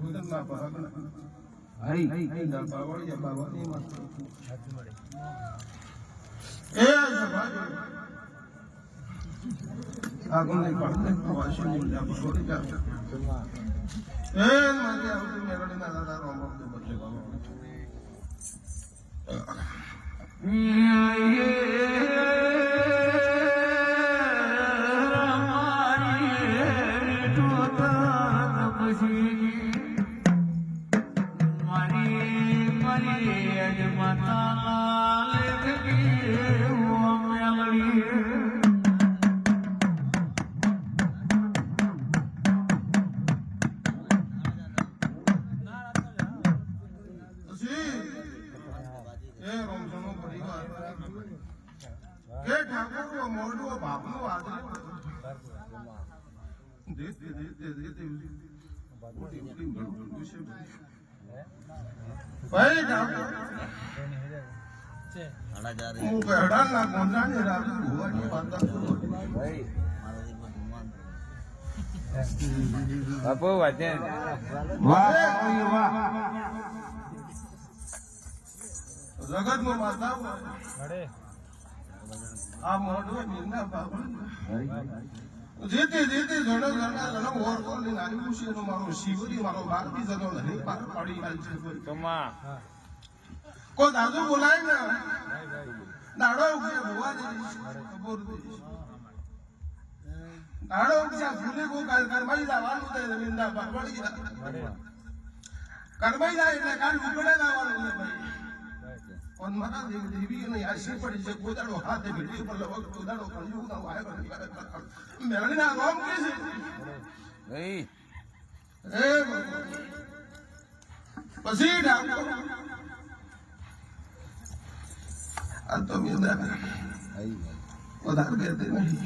મોગલ બુધન ના પરાગ ના. ચિંતા બાબળી યા બાબળી માં. એ આ સભા. આગળની પાડને વાસી મૂલ્યા બાબળી જા. એ માગે આવતી મેળડીના દાદા રોમો કે બદલે બાબા. પછી ઠાકોર ઠાકોર. હું કહેડા ના ને રાજ ભુવાની વાતા બાપુ વાંચે. જગત નો માતા આ મોઢો નિંદા બાબુ જીતે જીતે જણો જણા જણો ઓર ઓરની નાની ખુશી નો મારો શિવરી મારો ભારતી જનો નહીં પાર પાડી આલ છે તમા કો દાદુ બોલાય ને દાડો ઉગે ભવા દે ખબર દે દાડો ઉગે ભૂલે કો કાલ કરમાઈ જવાનું તે નિંદા બાબડી કરમાઈ જાય એટલે કાલ ઉકળે જવાનું ને ભાઈ. કે છે ભાઈ એ પછી ડાકો. આ તો મેદા વધારે કહેતે નહીં.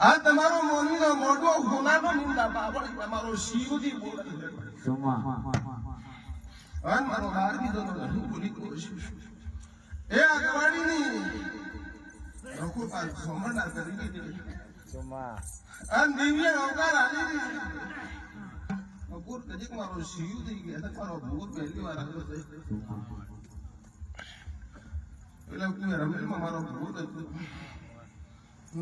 આ તમારો મોનીનો મોટો ગુનાનો નિંદા બાબળ તમારો શિવજી બોલે અન મારો બાર બીજો તો હું બોલી કહું એ અગવાડી ની રખો પાલ સોમરનાર કરી દીધી અન દિવ્ય અવતાર આલી દીધી બપોર કજીક મારો શિવ થઈ ગયા હતા મારો ભૂર પહેલી વાર છે. એટલે કોઈ રમેલમાં મારો ભૂત હતું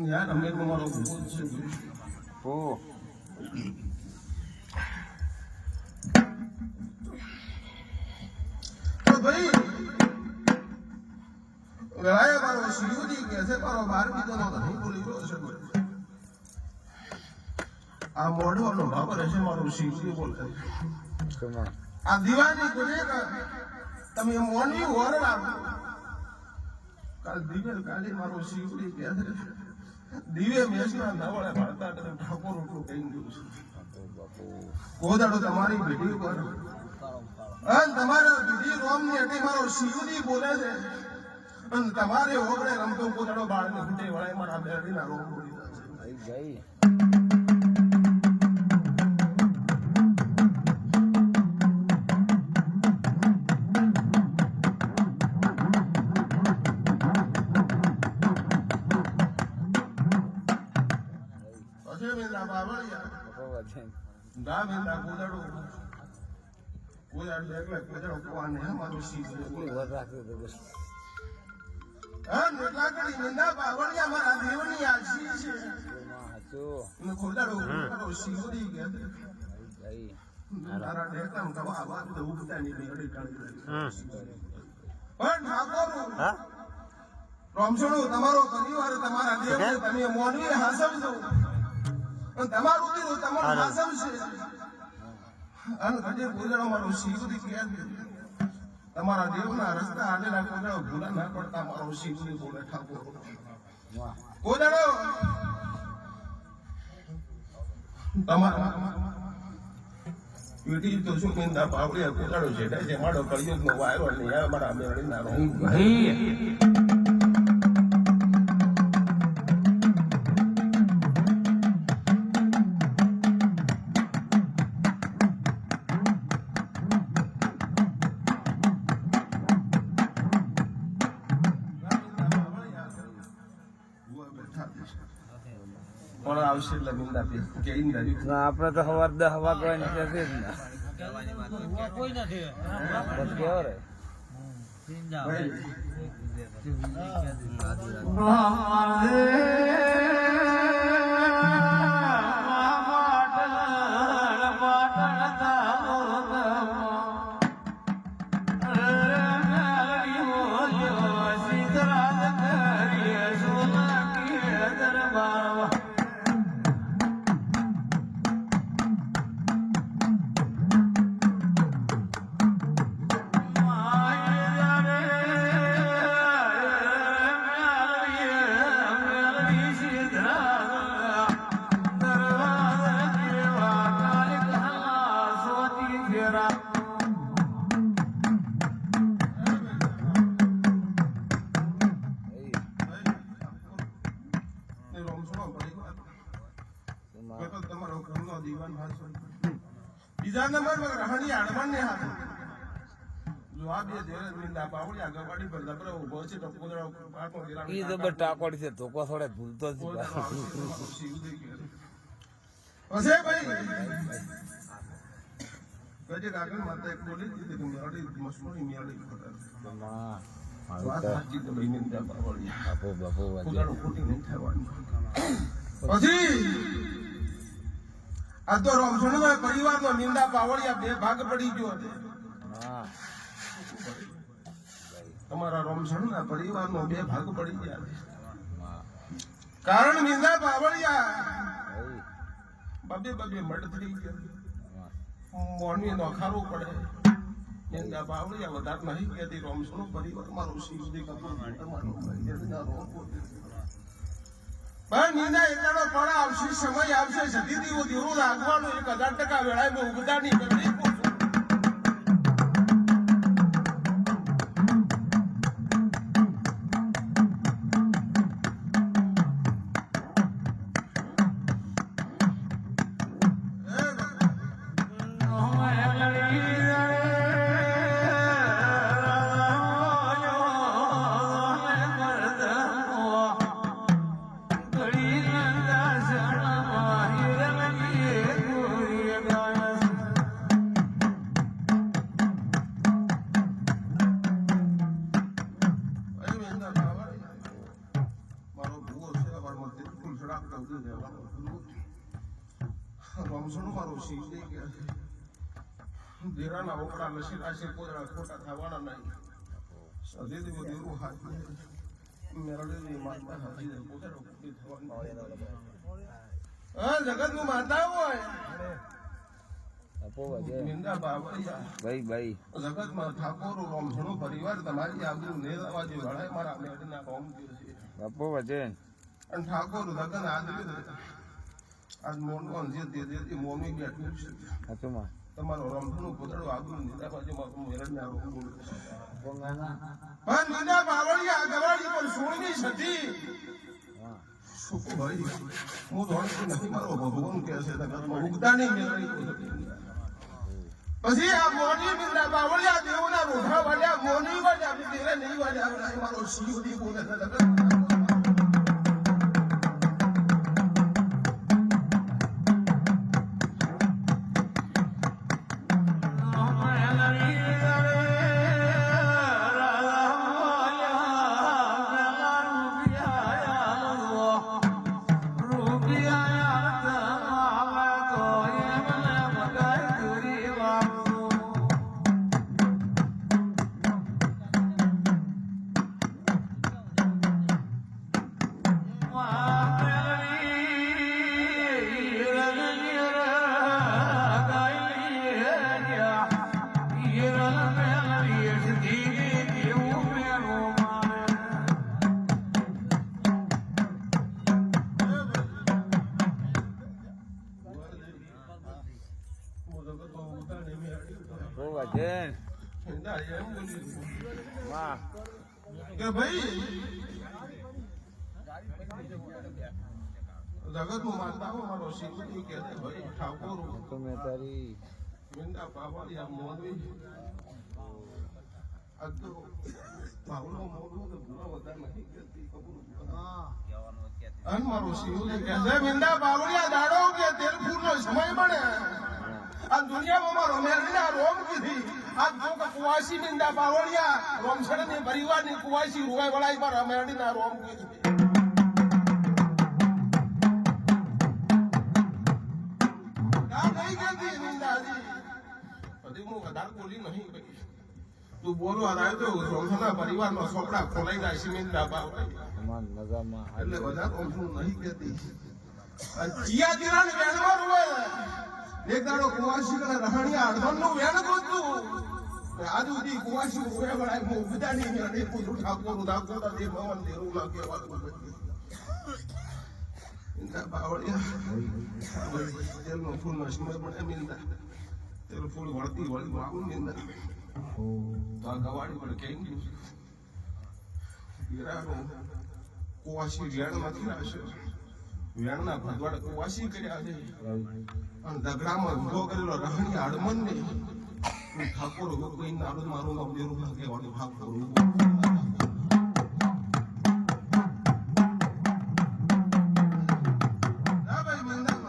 યાર રમેલમાં મારો ભૂત છે. ઓ. ભાઈ. મારો શિવજી કે છે મારો બાર બીજો નો નહીં બોલી રહ્યો છે. કોઈ. આ મોઢો નો રહેશે મારો શિવજી બોલશે આ દિવાળી ગુનેગાર તમે મોની વર લાવો કાલ દિવેલ કાલે મારો શિવજી કે છે. દિવે મેષના નવળે ભરતા ઠાકોર ઉઠું કહી ગયું છે. કોદાડો તમારી બેટી પર અને તમારા બીજી રોમની એટલે મારો શિવજી બોલે છે. અને તમારે ઓગળે રમતો પોતાનો કોદાડો બાળને ફૂટે વળાય મારા બેડી ના રોમ બોલી મેલા બાવળિયા. ગા મેલા કોદાડો કોદાડો એટલે કોદાડો કોવાને હે મારો બાવળિયા મારા દેવની છે ને કોદાડો કોદાડો શિવજી કે તારા ડેકમ તો આ વાત તો ઉગતા ની બેડી કાઢી પણ ઠાકોર રોમસણો તમારો પરિવાર તમારા દેવ તમે મોનવી હાસવજો અને તમારું દીધું તમારું હાસવશે. અને કજે કોદાડો મારો શિવજી કે તમારા દેવના રસ્તા આલેલા કોદાડો ભૂલા ના પડતા મારો શિવજી બોલે ઠાકોર કોદાડો તમારા પાવડિયા કોદાળો છે છે? મારો કળિયુગનો વાયરો નહીં આવે, મારા મેળીના રહું ભાઈ આવશે કે આપણે તો સવાર દસ વાગવાની છે જ ને. નથી. કેવો રે? એ દિરાણ તો બસ ટાકોડી છે ધોકો થોડે ભૂલતો જ તો રમસણમાં પરિવારનો નિંદા પાવડિયા બે ભાગ પડી ગયો. તમારા રમસણના પરિવારનો બે ભાગ પડી ગયા કારણ નિંદા બાવળિયા. બબે બબે મડ થઈ ગયા. મોની નોખારું પડે. નિંદા બાવળિયા વધારે નહીં કહેતી રમસણનો પરિવાર મારો શિવજી. પણ નિંદા એટલાનો પણ આવશે, સમય આવશે સદી દીવો દીવો લાગવાનું એક હજાર ટકા વેળાએ ઉગતા નહીં રાશિ કોદરા ખોટા થવાના નહીં. સદી દેવો દેવું હાથ માતા ખોટી થવાની માતા હોય. જગતમાં ઠાકોર લગન આજ મોન જે મોમી બેઠું છે. તમારો રમણું પોતળો આગળ નીતા બાજુમાં મારું મેરડના રોમ બોલું પણ નીના બાવળિયા ગવાડી પર સોળમી સતી. ભાઈ હું ધોળતી નથી, મારો ભગવાન કે છે ઉગતા નહીં મેળવી પછી આ મોની નિંદા બાવળિયા દેવના રોઠા વાળ્યા મોની વાળ્યા તેરે નહીં વાળ્યા મારો શિવજી બોલે એમ બોલી વાહ કે ભાઈ જગતનું માતા હો મારો શિવજી કે ભાઈ ઠાકોર તમે તારી મિંદા પાવાળિયા મોરવી આ તો ભાવનો મોરવો તો ભૂલો વધારે નથી કહેતી ખબર અન મારો શિવજી કે છે મિંદા પાવળિયા દાડો કે તેલ ફૂલનો સમય મળે. આ દુનિયામાં મારો આ રોમ કીધી આ જો કુવાસી મિંદા પાવળિયા રોમસડની પરિવારની કુવાસી રોય વળાઈ પર મેરડીના રોમ કીધી આ. હજી હું વધારે બોલી નહીં ભાઈ. તું તો રોમસના પરિવારનો સોપડા ખોલાઈ જાય છે નિંદા. સમાન મજામાં એટલે બધા રોમસું નહીં કહેતી ચિયા જીરાને વેણમાં રોવે. એક દાડો કુવાસી કરે રહાણિયા અડધણનું વેણ ગોતું. ને આજ સુધી કુવાસી રોવે વળાય હું બધાની મેળે પૂરું ઠાકોર ઠાકોર દે ભવન દેરું ના કહેવાનું નથી. ઇંદા બાવળિયા. તેલનો ફૂલનો સમય મળે મિંદા તેલ ફૂલ વળતી વળી વાવું મિંદા તો આ ગવાડી વળે કેમ વેણના ભગવાડે કુવાસી કર્યા છે. ને ના ના ના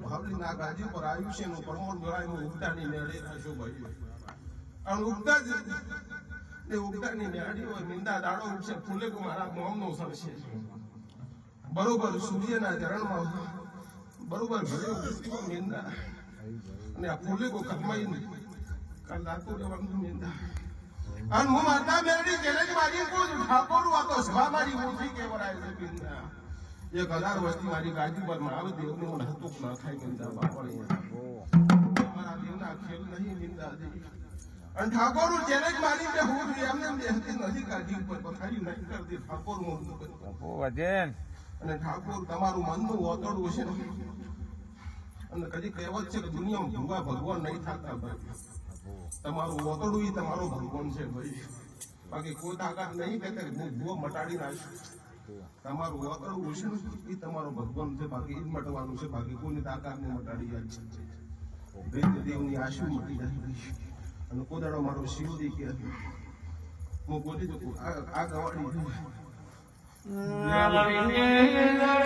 ભાવલી ના ગાજી પર આયુષ્યનું પ્રમોદ મેળાયું ઉગતાની મેળે. રાખ્યો ભાઈ ઉગતા જ ને ઉગતાની મેળી હોય નિંદા દાડો ઉઠશે ફૂલે મારા મોમનો સળશે બરોબર સૂર્યના ચરણમાં બરોબર ભલે ઉગતી નિંદા. અને આ ફૂલે કો કમાઈ નહીં કાલ રાતો રહેવાનું નિંદા. અને હું માતા મેળવી કેલેજ મારી કોઈ આ તો સભા મારી મોટી કેવરાય છે નિંદા. એક હજાર વર્ષથી મારી ગાદી પર મારા દેવને હું હતુક ના થાય નિંદા બાપા મારા દેવના ખેલ નહીં નિંદા દેવી. અને ઠાકોર જેને મારી કે હું એમને બેસતી નથી કાઢી ઉપર પથારી નહીં કરતી ઠાકોર હું અને ઠાકોર તમારું મનનું ઓતડું છે અને કદી કહેવત છે કે દુનિયામાં ભૂવા ભગવાન નહીં થતા ભાઈ. તમારું ઓતડું એ તમારો ભગવાન છે ભાઈ. બાકી કોઈ તાકાત નહીં કે હું ભૂવો મટાડી નાખશું તમારું ઓતડું છે એ તમારો ભગવાન છે બાકી એ જ મટવાનું છે બાકી કોઈની તાકાત નહીં મટાડી. જાય છે દેવની આશુ મટી જાય. અને કોદાડો મારો શિવ શિવજી કે હું. બોલી દઉં આ ગવાડી છે. નિંદા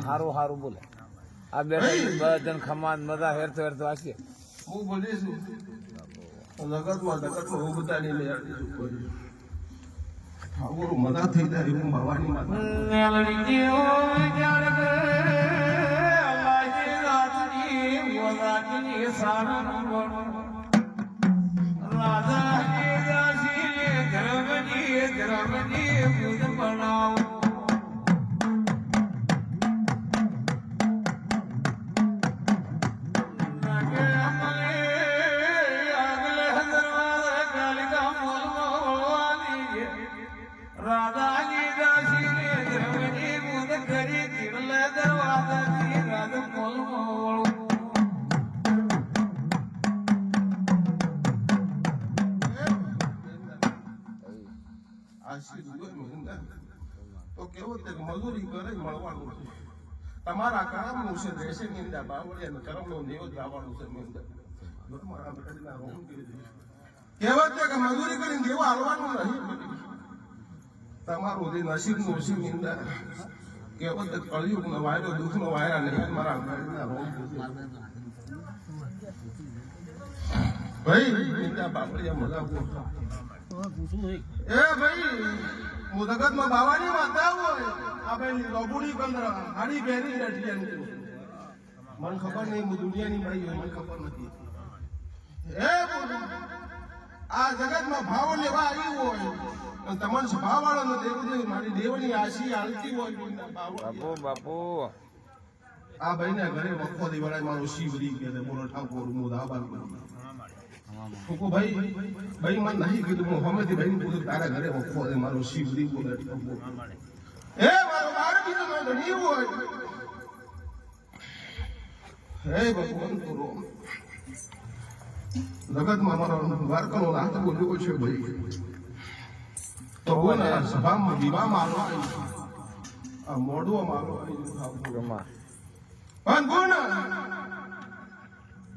હારું હારું બોલે. આ બેઠા બધાને ખમાન મજા હેરતો હેરતો આશે હું જગતમાં જગતમાં મજા થઈ જાય એવું ભવાની માતા રાધાજી તમારા કર્મનું છે રહેશે નિંદા બાવળિયા અને કર્મનો નિવેદ લાવવાનું છે કીધી. કહેવત છે કે મજૂરી કરીને દેવું હાલવાનું નહીં તમારું જે નસીબનું છે નિંદા કહેવત છે કળિયુગનો વાયરો દુઃખનો વાયરા નહીં મારા. ભાઈ નિંદા બાવળિયા મજા એ ભાઈ મુદગતમાં બાવાની માતા હોય. આપણે લોબુડી કંદર હાડી પહેરી બેઠી મને ખબર નહીં હું દુનિયાની મળી હોય મને ખબર નથી એ. આ જગતમાં ભાવ લેવા આવી હોય અને નથી એવું નથી મારી દેવની આશી હાલતી હોય બાપુ બાપુ આ ભાઈને ઘરે વખો દિવાળાએ મારો શિવરી કે બોલો ઠાકોર હું દાબા કરું. ભાઈ ભાઈ મને નહીં કીધું હું હમેથી પૂછું તારા ઘરે વખો દે મારો શિવરી બોલે ઠાકોર. હે મારો ધણી હોય. હે ભગવાન તો રો જગતમાં મારો નાથ બોલ્યો છે ભાઈ. તો બોલ સભામાં વિવાહ મારો આ મોઢું મારો પણ કોણ?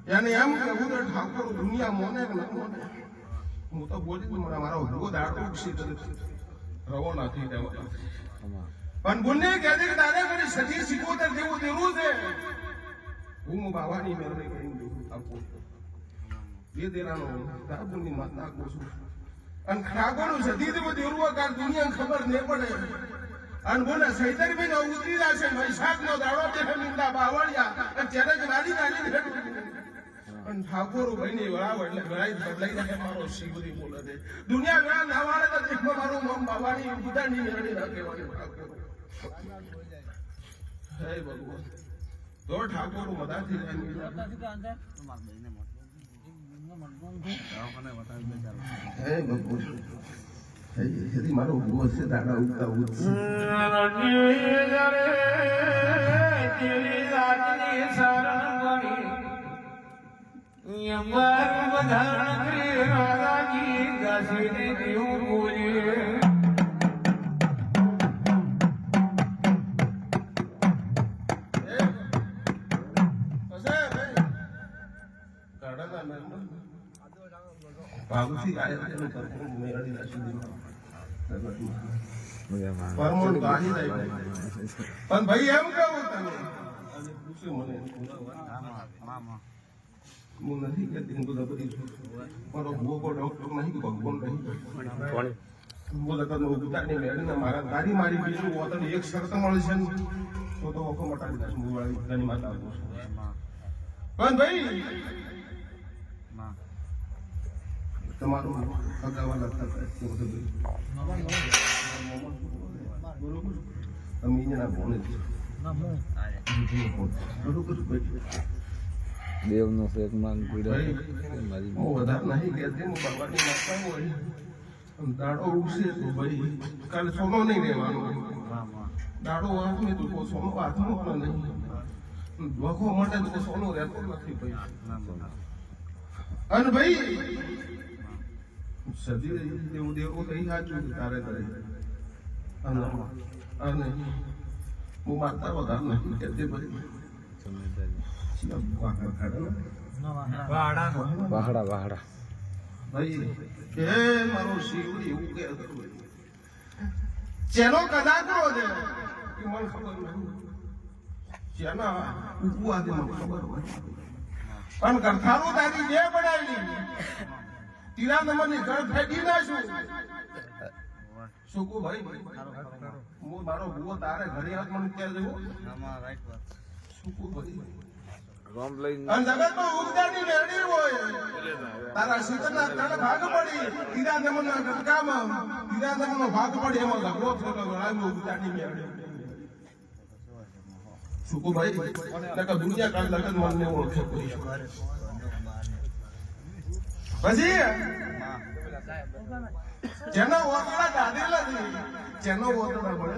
એને એમ કે હું તો ઠાકોર દુનિયા મોને કે ન મોને હું તો બોલી મને મારો હળવો દાડો ઉગશી કરે રવો નથી તેમાં. કમા પણ ગુને કહેતી કે તારે મને સજી સિકોતર જેવું દેવું છે. હું બાવાની મેળવી કરીને આપું. બે દેરાનો તાબુની માતા કહું છું. અને ખરાગોનું સદી દેવું દેવું કારણ દુનિયાને ખબર નહીં પડે. અને બોલે સૈતર બી ઉતરી જશે વૈશાખ નો દાડો દેખે નિંદા બાવળિયા. અને ત્યારે જ નાની નાની ભેટ ઠાકોર ભાઈને વળાવ એટલે ગળાઈ બદલાઈ જાય મારો શિવરી બોલે છે. દુનિયા ગળા નાવાળે તો દેખમાં મારું મમ બાવાની, બુધાની મેળવી રાખે ઠાકોર. હે ભગવાન. તો ઠાકોર મદાથી હે ભગવાન. મારો ભૂવો છે, દાડા ઉગતા ઉગતા. નાખી દીધું પરમોણ ગાહી જાય પણ ભાઈ એમ કેવું તમે પૂછ્યું મને હું નથી કહેતી હું તો બધી છું મારો ભૂવો કોઈ ડોક્ટર નહીં કે ભગવાન નહીં બોલે તો ઉગતાની મેળીને મારા ગાડી મારી બીજું વતન એક શરત મળશે ને તો તો વખો મટાડી દઈશ હું વાળી ઘણી માતા આપું છું ભાઈ છે ભાઈ દેવ નો શેખ માન નહીં દાડો ઉગશે તો ભાઈ કાલે સોનો નહીં રહેવાનો દાડો હાથમાં તો સોનો હાથમાં પણ નહીં. વખો માટે તો સોનો રહેતો નથી ભાઈ. અને ભાઈ સદી દેવું દેવું કઈ સાચું તારે કરે અને અને હું માતા વધારે નહીં કહેતી ભાઈ. વાહડા વાહડા. કે મારો શિવડી એવું કે ચેનો કદાકરો છે એ મને ખબર નહીં ચેના ઉપવાથી મને ખબર હોય. પણ ગરથારું તારી જે બનાવી તીરા નંબરની ઘર ફેંકી નાખું શું ભાઈ? હું મારો ભૂવો તારે ઘરે હાથ મને ત્યાં જવું સુકુ ભાઈ? તારા શીતળના ત્રણ ભાગ પડી. ભાગ પડી. એમાં દુનિયા કાળ લગન મનને ઓળખે કોઈ. પછી, જેનો ઓતડા છે, જેનો ઓતડા મળે.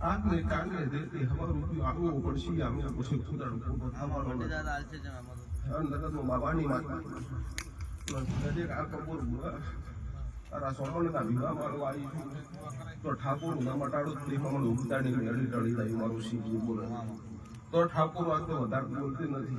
આંખને કાનને દેતી હમારું આગળ પડશે અમે પછી ખુદાડું થવાનો. બાબાની માતા નજીક આ કપૂર ભૂરા તારા સોનલના વિવાહ મારો આવી છું તો ઠાકોર ના મટાડો તે મને ઉગતાની મેળી ટળી જાય મારું શિવજી બોલે. તો ઠાકોર વાત તો વધારે બોલતી નથી.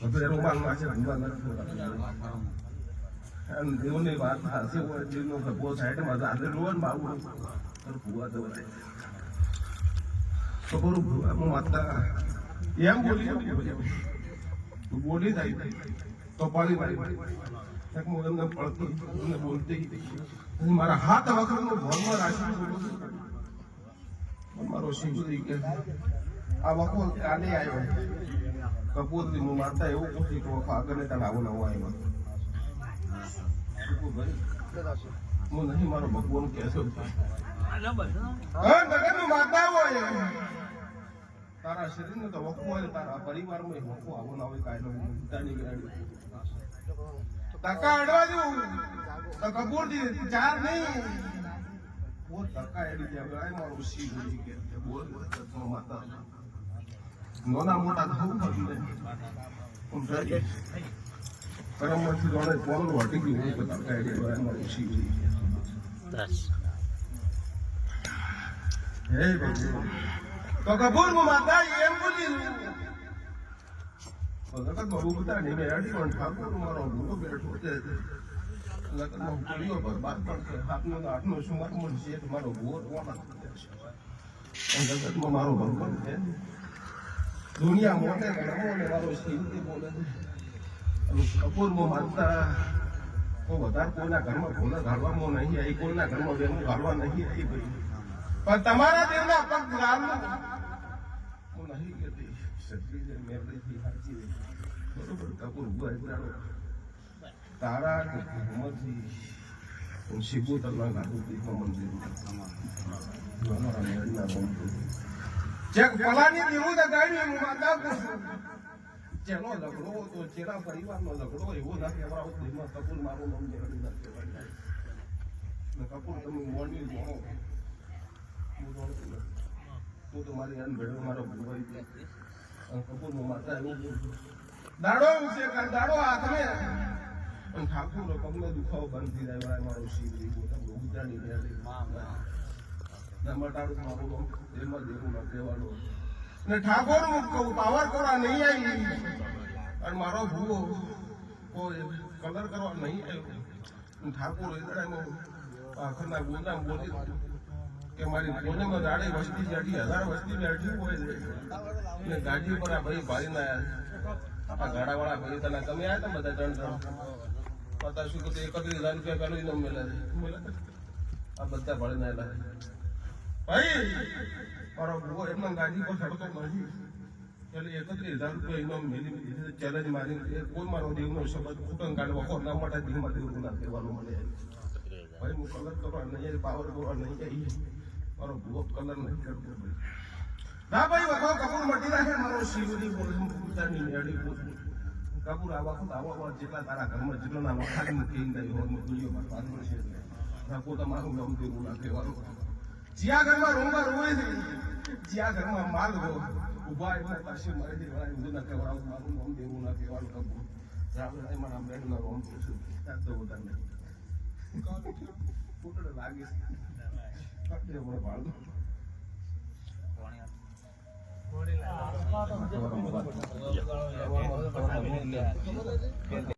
ના ગમતું હોય ભાઈ. એ એ કપૂર બુઆ. એ મોટો બહુ જે આવે એટલે હું ભૂલ કહેવાની છું ભાઈ. કોઈ. હવે રૂમાલમાં છે, રૂમાલ નથી હોતા. આમ દેવની વાત હાસી હોય જેનો ભગવો સાઈડમાં તો આગળ લો ને બાબુ તો ભૂવા તો તો બરું ભૂવા હું એમ બોલી તું તો વાળી એક હું એમને પડતી એમને બોલતી મારા હાથ વખતનો ભોગમાં મારો શિવજી કે આ વખો કાલે આવ્યો કપૂરથી હું મારતા એવું પૂછી વખો આગળ તને આવો નવો આવ્યો હું નહીં, મારો ભગવાન કહેશો માતા હોય તારા શરીરને તો વખો હોય તારા પરિવારમાં વખો આવો ના હોય કાયદો પિતાની ગાડી ટકા અડવા દઉં. તો કપૂરજી ચાર નહીં. બોલ ટકા એડી જાય મારું બોલ બોલ માતા. નાના મોટા થવું પડે હું કોણ વટી ગયું હું બધા તો કપૂરમાં માતા, એમ બોલી લગત બહુ બધા બેઠી પણ મારો ભૂલો બેઠો છે. લગતમાં પુરીઓ પર બાદ આપનો તો આઠનો સુમાર મળશે તો મારો ગોર જગતમાં મારો ભગવાન છે દુનિયા મોટે ગણવો ને મારો શિવજી બોલે કપૂર માનતા કોઈ વધારે કોઈના ઘરમાં ભૂલા ઘાડવામાં નહીં આવી કોઈના ઘરમાં બેનું ઘાડવા નહીં આવી ભાઈ પણ તમારા દેવના પગ બરોબર કપૂર ઊભા તારા કે મંદિરમાં અમારા મેરડીના બંધુ જે પલાની દેવું હું માતા જેનો ઝઘડો તો જેના પરિવારનો ઝઘડો એવો ના કહેવાય. દેમાં કપૂર મારું નામ મેરડી ના કહેવાય. કપૂર, તમે જોડો હું. હું તો મારી એમ ભેળો મારો ભૂવાઈ ગયો. અને માતા દાડો ઉછે કર, દાડો હાથમે ઠાકુર પગનો દુખાવો બંધ થઈ જાય, મારો શિવજી પોતા બહુ જાણી મેળવી મારું દેવમાં દેવું ના ઠાકોર કહું, પાવર કરવા નહીં આવી. અને મારો ભૂવો કોઈ કલર કરવા નહીં આવ્યો. ઠાકોર એ દડામાં આખરના ગોંદા બોલી કે મારી કોનેમાં દાડે વસ્તી જાડી હજાર વસ્તી બેઠી હોય છે. ને ગાડી પર આ ભાઈ ભારી ના આ ગાડાવાળા ભાઈ તને તમે આવ્યા ને બધા ત્રણ ત્રણ? પતા શું કે એકત્રીસ હજાર રૂપિયા પેલું ઇનામ મળે છે. આ બધા ભાડી છે. ભાઈ, મારો બુઓ એમને ગાડી પર ચડતો નથી. એટલે એકત્રીસ હજાર રૂપિયા ઇનામ મેલી ચેલેન્જ મારી કોઈ મારો દેવનો શબ્દ ફૂટન કાઢવા ના માટે ધીમા દેવ ના કહેવાનું મને ભાઈ, હું કલર કરવા નહીં પાવર કરવા નહીં મારો ભૂવો કલર નહીં કરતો ભાઈ. ના ભાઈ વખો કપૂર મટી નાખે, મારો શિવની પૂજાની મેળી બોલું કપૂર આ વખત આવો જેટલા તારા ઘરમાં જેટલો ના વખાડી મૂકી દઈ હોય મેં દુનિયા પર વાત છે પોતા મારું નામ દેવું ના કહેવાનું. જ્યાં ઘરમાં રૂમમાં રોવે છે જ્યાં ઘરમાં માલ ગો ઊભા એટલે પાછી મારી દેવાય ઊંધું ના કહેવાનું મારું નામ દેવું ના કહેવાનું કપૂર રામરાય મારા ના રોમ પૂછું ત્યાં તો બધા નહીં ફૂટડે લાગે. છે મને. મોડી લાગે.